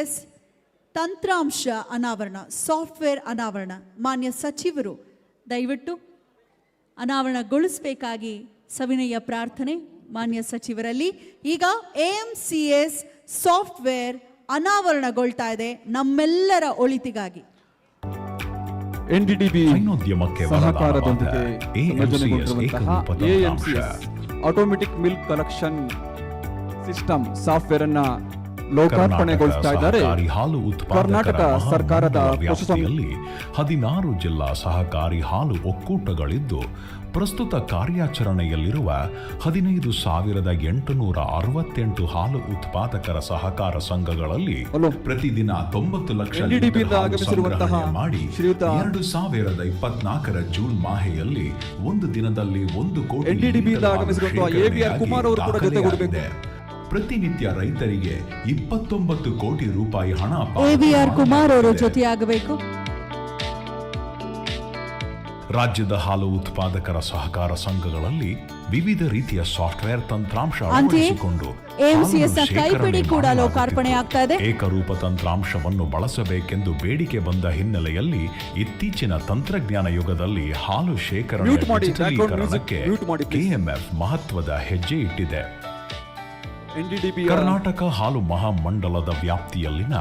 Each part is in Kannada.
ಎಸ್ ತಂತ್ರಾಂಶ ಅನಾವರಣ ಸಾಫ್ಟ್ವೇರ್ ಅನಾವರಣ ಮಾನ್ಯ ಸಚಿವರು ದಯವಿಟ್ಟು ಅನಾವರಣಗೊಳಿಸಬೇಕಾಗಿ ಸವಿನಯ ಪ್ರಾರ್ಥನೆ ಮಾನ್ಯ ಸಚಿವರಲ್ಲಿ. ಈಗ A M C S software ಅನಾವರಣಗೊಳ್ತಾ ಇದೆ ನಮ್ಮೆಲ್ಲರ ಒಳಿತಿಗಾಗಿ. ಎನ್ಡಿಡಿಬಿ ಸಹಕಾರದೊಂದಿಗೆ automatic milk collection system software ಅನ್ನ ಲೋಕಾರ್ಪಣೆಗೊಳಿಸ್ತಾ ಇದ್ದಾರೆ ಹಾಲು ಕರ್ನಾಟಕ ಸರ್ಕಾರದ ಹದಿನಾರು ಜಿಲ್ಲಾ ಸಹಕಾರಿ ಹಾಲು ಒಕ್ಕೂಟಗಳಿದ್ದು ಪ್ರಸ್ತುತ ಕಾರ್ಯಾಚರಣೆಯಲ್ಲಿರುವ ಹದಿನೈದು ಸಾವಿರದ ಎಂಟುನೂರ ಅರವತ್ತೆಂಟು ಹಾಲು ಉತ್ಪಾದಕರ ಸಹಕಾರ ಸಂಘಗಳಲ್ಲಿ. ಪ್ರತಿದಿನ ತೊಂಬತ್ತು ಲಕ್ಷ ಮಾಡಿ ಎರಡು ಸಾವಿರದ ಇಪ್ಪತ್ನಾಲ್ಕರ ಜೂನ್ ಮಾಹೆಯಲ್ಲಿ ಒಂದು ದಿನದಲ್ಲಿ ಒಂದು ಕೋಟಿ NDDB ಯಿಂದ ಲೀಟರ್ ಹಾಲು ಆಗಮಿಸಿರುವಂತಹ ಶೇಖರಣೆಯಾಗಿ ಕುಮಾರ್ ಅವರು ಕೂಡ ಜೊತೆಗೂಡಬೇಕು. ಪ್ರತಿನಿತ್ಯ ರೈತರಿಗೆ ಇಪ್ಪತ್ತೊಂಬತ್ತು ಕೋಟಿ ರೂಪಾಯಿ ಹಣ ಎವಿಆರ್ ಕುಮಾರ್ ಅವರು ಜೊತೆಯಾಗಬೇಕು ರಾಜ್ಯದ ಹಾಲು ಉತ್ಪಾದಕರ ಸಹಕಾರ ಸಂಘಗಳಲ್ಲಿ ವಿವಿಧ ರೀತಿಯ ಸಾಫ್ಟ್ವೇರ್ ತಂತ್ರಾಂಶ ಅಳವಡಿಸಿಕೊಂಡು ಕೈಪಿಡಿ ಕೂಡ. ಲೋಕಾರ್ಪಣೆ ಆಗ್ತಾ ಇದೆ. ಏಕರೂಪ ತಂತ್ರಾಂಶವನ್ನು ಬಳಸಬೇಕೆಂದು ಬೇಡಿಕೆ ಬಂದ ಹಿನ್ನೆಲೆಯಲ್ಲಿ ಇತ್ತೀಚಿನ ತಂತ್ರಜ್ಞಾನ ಯುಗದಲ್ಲಿ ಹಾಲು ಶೇಖರಣೆ. ಕೆಎಂಎಫ್ ಮಹತ್ವದ ಹೆಜ್ಜೆ ಇಟ್ಟಿದೆ ಕರ್ನಾಟಕ ಹಾಲು ಮಹಾಮಂಡಲದ ವ್ಯಾಪ್ತಿಯಲ್ಲಿನ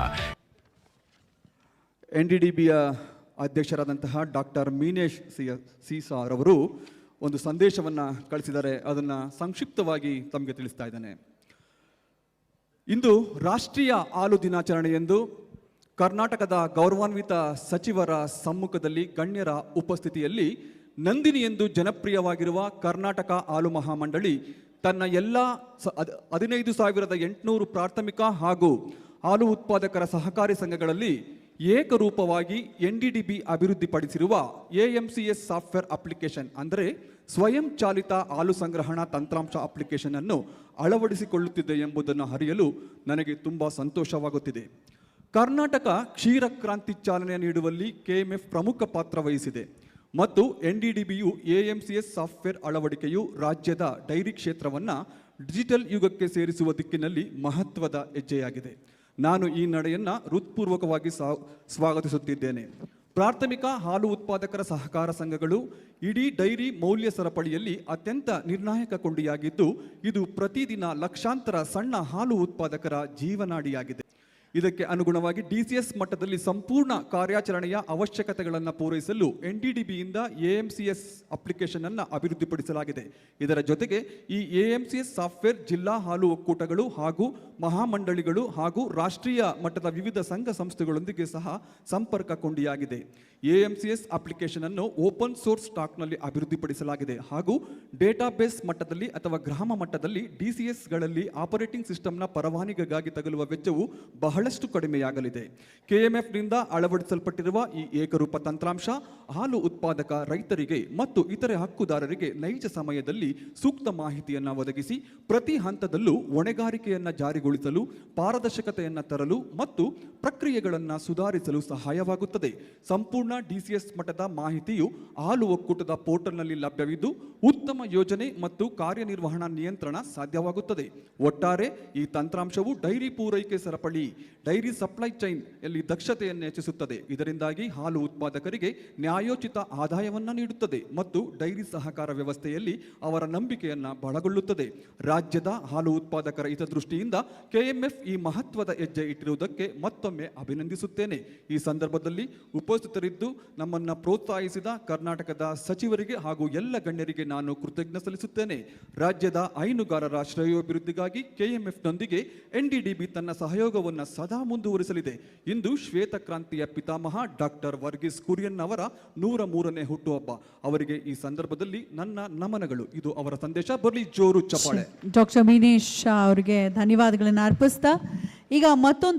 ಎನ್ಡಿಡಿಬಿಯ ಅಧ್ಯಕ್ಷರಾದಂತಹ ಡಾಕ್ಟರ್ ಮೀನೇಶ್ ಸಿ ಸೀಸಾರ್ ಅವರು ಒಂದು ಸಂದೇಶವನ್ನು ಕಳಿಸಿದರೆ ಅದನ್ನು ಸಂಕ್ಷಿಪ್ತವಾಗಿ ತಮಗೆ ತಿಳಿಸ್ತಾ ಇದ್ದೇನೆ. ಇಂದು ರಾಷ್ಟ್ರೀಯ ಹಾಲು ದಿನಾಚರಣೆ ಎಂದು ಕರ್ನಾಟಕದ ಗೌರವಾನ್ವಿತ ಸಚಿವರ ಸಮ್ಮುಖದಲ್ಲಿ ಗಣ್ಯರ ಉಪಸ್ಥಿತಿಯಲ್ಲಿ ನಂದಿನಿ ಎಂದು ಜನಪ್ರಿಯವಾಗಿರುವ ಕರ್ನಾಟಕ ಹಾಲು ಮಹಾಮಂಡಳಿ ತನ್ನ ಎಲ್ಲ ಹದಿನೈದು ಸಾವಿರದ ಎಂಟುನೂರು ಪ್ರಾಥಮಿಕ ಹಾಗೂ ಹಾಲು ಉತ್ಪಾದಕರ ಸಹಕಾರಿ ಸಂಘಗಳಲ್ಲಿ ಏಕರೂಪವಾಗಿ ಎನ್ ಡಿ ಡಿ ಬಿ ಅಭಿವೃದ್ಧಿಪಡಿಸಿರುವ A M C S software application ಅಂದರೆ ಸ್ವಯಂ ಚಾಲಿತ ಹಾಲು ಸಂಗ್ರಹಣಾ ತಂತ್ರಾಂಶ ಅಪ್ಲಿಕೇಶನ್ ಅನ್ನು ಅಳವಡಿಸಿಕೊಳ್ಳುತ್ತಿದೆ ಎಂಬುದನ್ನು ಅರಿಯಲು ನನಗೆ ತುಂಬ ಸಂತೋಷವಾಗುತ್ತಿದೆ. ಕರ್ನಾಟಕ ಕ್ಷೀರ ಕ್ರಾಂತಿ ಚಾಲನೆ ನೀಡುವಲ್ಲಿ ಕೆಎಂಎಫ್ ಪ್ರಮುಖ ಪಾತ್ರ ವಹಿಸಿದೆ. ಮತ್ತು N D D ಬಿಯು A M C S software ಅಳವಡಿಕೆಯು ರಾಜ್ಯದ ಡೈರಿ ಕ್ಷೇತ್ರವನ್ನು ಡಿಜಿಟಲ್ ಯುಗಕ್ಕೆ ಸೇರಿಸುವ ದಿಕ್ಕಿನಲ್ಲಿ ಮಹತ್ವದ ಹೆಜ್ಜೆಯಾಗಿದೆ. ನಾನು ಈ ನಡೆಯನ್ನು ಹೃತ್ಪೂರ್ವಕವಾಗಿ ಸ್ವಾ- ಸ್ವಾಗತಿಸುತ್ತಿದ್ದೇನೆ. ಪ್ರಾಥಮಿಕ ಹಾಲು ಉತ್ಪಾದಕರ ಸಹಕಾರ ಸಂಘಗಳು ಇಡೀ ಡೈರಿ ಮೌಲ್ಯ ಸರಪಳಿಯಲ್ಲಿ ಅತ್ಯಂತ ನಿರ್ಣಾಯಕ ಕೊಂಡಿಯಾಗಿದ್ದು, ಇದು ಪ್ರತಿದಿನ ಲಕ್ಷಾಂತರ ಸಣ್ಣ ಹಾಲು ಉತ್ಪಾದಕರ ಜೀವನಾಡಿಯಾಗಿದೆ. ಇದಕ್ಕೆ ಅನುಗುಣವಾಗಿ ಡಿಸಿಎಸ್ ಮಟ್ಟದಲ್ಲಿ ಸಂಪೂರ್ಣ ಕಾರ್ಯಾಚರಣೆಯ ಅವಶ್ಯಕತೆಗಳನ್ನು ಪೂರೈಸಲು ಎನ್ ಡಿ ಎಎಂಸಿಎಸ್ ಅಪ್ಲಿಕೇಶನ್ ಅನ್ನು ಅಭಿವೃದ್ಧಿಪಡಿಸಲಾಗಿದೆ. ಇದರ ಜೊತೆಗೆ ಈ ಎಎಂಸಿಎಸ್ ಸಾಫ್ಟ್ವೇರ್ ಜಿಲ್ಲಾ ಹಾಲು ಒಕ್ಕೂಟಗಳು ಹಾಗೂ ಮಹಾಮಂಡಳಿಗಳು ಹಾಗೂ ರಾಷ್ಟ್ರೀಯ ಮಟ್ಟದ ವಿವಿಧ ಸಂಘ ಸಂಸ್ಥೆಗಳೊಂದಿಗೆ ಸಹ ಸಂಪರ್ಕ ಕೊಂಡಿಯಾಗಿದೆ. ಎಎಂಸಿಎಸ್ ಅಪ್ಲಿಕೇಶನ್ ಅನ್ನು ಓಪನ್ ಸೋರ್ಸ್ ಸ್ಟಾಕ್ನಲ್ಲಿ ಅಭಿವೃದ್ಧಿಪಡಿಸಲಾಗಿದೆ ಹಾಗೂ ಡೇಟಾಬೇಸ್ ಮಟ್ಟದಲ್ಲಿ ಅಥವಾ ಗ್ರಾಮ ಮಟ್ಟದಲ್ಲಿ ಡಿಸಿಎಸ್ಗಳಲ್ಲಿ ಆಪರೇಟಿಂಗ್ ಸಿಸ್ಟಮ್ನ ಪರವಾನಗಿಗಾಗಿ ತಗಲುವ ವೆಚ್ಚವು ಬಹಳಷ್ಟು ಕಡಿಮೆಯಾಗಲಿದೆ. ಕೆಎಂಎಫ್ನಿಂದ ಅಳವಡಿಸಲ್ಪಟ್ಟಿರುವ ಈ ಏಕರೂಪ ತಂತ್ರಾಂಶ ಹಾಲು ಉತ್ಪಾದಕ ರೈತರಿಗೆ ಮತ್ತು ಇತರೆ ಹಕ್ಕುದಾರರಿಗೆ ನೈಜ ಸಮಯದಲ್ಲಿ ಸೂಕ್ತ ಮಾಹಿತಿಯನ್ನು ಒದಗಿಸಿ, ಪ್ರತಿ ಹಂತದಲ್ಲೂ ಹೊಣೆಗಾರಿಕೆಯನ್ನು ಜಾರಿಗೊಳಿಸಲು, ಪಾರದರ್ಶಕತೆಯನ್ನು ತರಲು ಮತ್ತು ಪ್ರಕ್ರಿಯೆಗಳನ್ನು ಸುಧಾರಿಸಲು ಸಹಾಯವಾಗುತ್ತದೆ. ಸಂಪೂರ್ಣ ಡಿಸಿಎಸ್ ಮಟ್ಟದ ಮಾಹಿತಿಯು ಹಾಲು ಒಕ್ಕೂಟದ ಪೋರ್ಟಲ್ನಲ್ಲಿ ಲಭ್ಯವಿದ್ದು, ಉತ್ತಮ ಯೋಜನೆ ಮತ್ತು ಕಾರ್ಯನಿರ್ವಹಣಾ ನಿಯಂತ್ರಣ ಸಾಧ್ಯವಾಗುತ್ತದೆ. ಒಟ್ಟಾರೆ ಈ ತಂತ್ರಾಂಶವು ಡೈರಿ ಪೂರೈಕೆ ಸರಪಳಿ ಡೈರಿ ಸಪ್ಲೈ ಚೈನ್ ಯಲ್ಲಿ ದಕ್ಷತೆಯನ್ನು ಹೆಚ್ಚಿಸುತ್ತದೆ. ಇದರಿಂದಾಗಿ ಹಾಲು ಉತ್ಪಾದಕರಿಗೆ ನ್ಯಾಯೋಚಿತ ಆದಾಯವನ್ನು ನೀಡುತ್ತದೆ ಮತ್ತು ಡೈರಿ ಸಹಕಾರ ವ್ಯವಸ್ಥೆಯಲ್ಲಿ ಅವರ ನಂಬಿಕೆಯನ್ನು ಬಲಗೊಳ್ಳುತ್ತದೆ ರಾಜ್ಯದ ಹಾಲು ಉತ್ಪಾದಕರ ಹಿತದೃಷ್ಟಿಯಿಂದ ಕೆಎಂಎಫ್ ಈ ಮಹತ್ವದ ಹೆಜ್ಜೆ ಇಟ್ಟಿರುವುದಕ್ಕೆ ಮತ್ತೊಮ್ಮೆ ಅಭಿನಂದಿಸುತ್ತೇನೆ. ಈ ಸಂದರ್ಭದಲ್ಲಿ ಉಪಸ್ಥಿತರಿದ್ದು ನಮ್ಮನ್ನು ಪ್ರೋತ್ಸಾಹಿಸಿದ ಕರ್ನಾಟಕದ ಸಚಿವರಿಗೆ ಹಾಗೂ ಎಲ್ಲ ಗಣ್ಯರಿಗೆ ನಾನು ಕೃತಜ್ಞ ಸಲ್ಲಿಸುತ್ತೇನೆ. ರಾಜ್ಯದ ಹೈನುಗಾರರ ಶ್ರೇಯೋಭಿವೃದ್ಧಿಗಾಗಿ ಕೆಎಂಎಫ್ನೊಂದಿಗೆ ಎನ್ಡಿಡಿಬಿ ತನ್ನ ಸಹಯೋಗವನ್ನು ಸದಾ ಮುಂದುವರಿಸಲಿದೆ. ಇಂದು ಶ್ವೇತ ಕ್ರಾಂತಿಯ ಪಿತಾಮಹ ಡಾಕ್ಟರ್ ವರ್ಗೀಸ್ ಕುರಿಯನ್ ಅವರ ನೂರ ಮೂರನೇ ಹುಟ್ಟುಹಬ್ಬ. ಅವರಿಗೆ ಈ ಸಂದರ್ಭದಲ್ಲಿ ನನ್ನ ನಮನಗಳು. ಇದು ಅವರ ಸಂದೇಶ. ಬರಲಿ, ಜೋರು ಚಪಾಳೆ ಡಾಕ್ಟರ್ ಮೀನೇಶ್ ಅವರಿಗೆ ಧನ್ಯವಾದಗಳನ್ನು ಅರ್ಪಿಸ್ತಾ, ಈಗ ಮತ್ತೊಂದು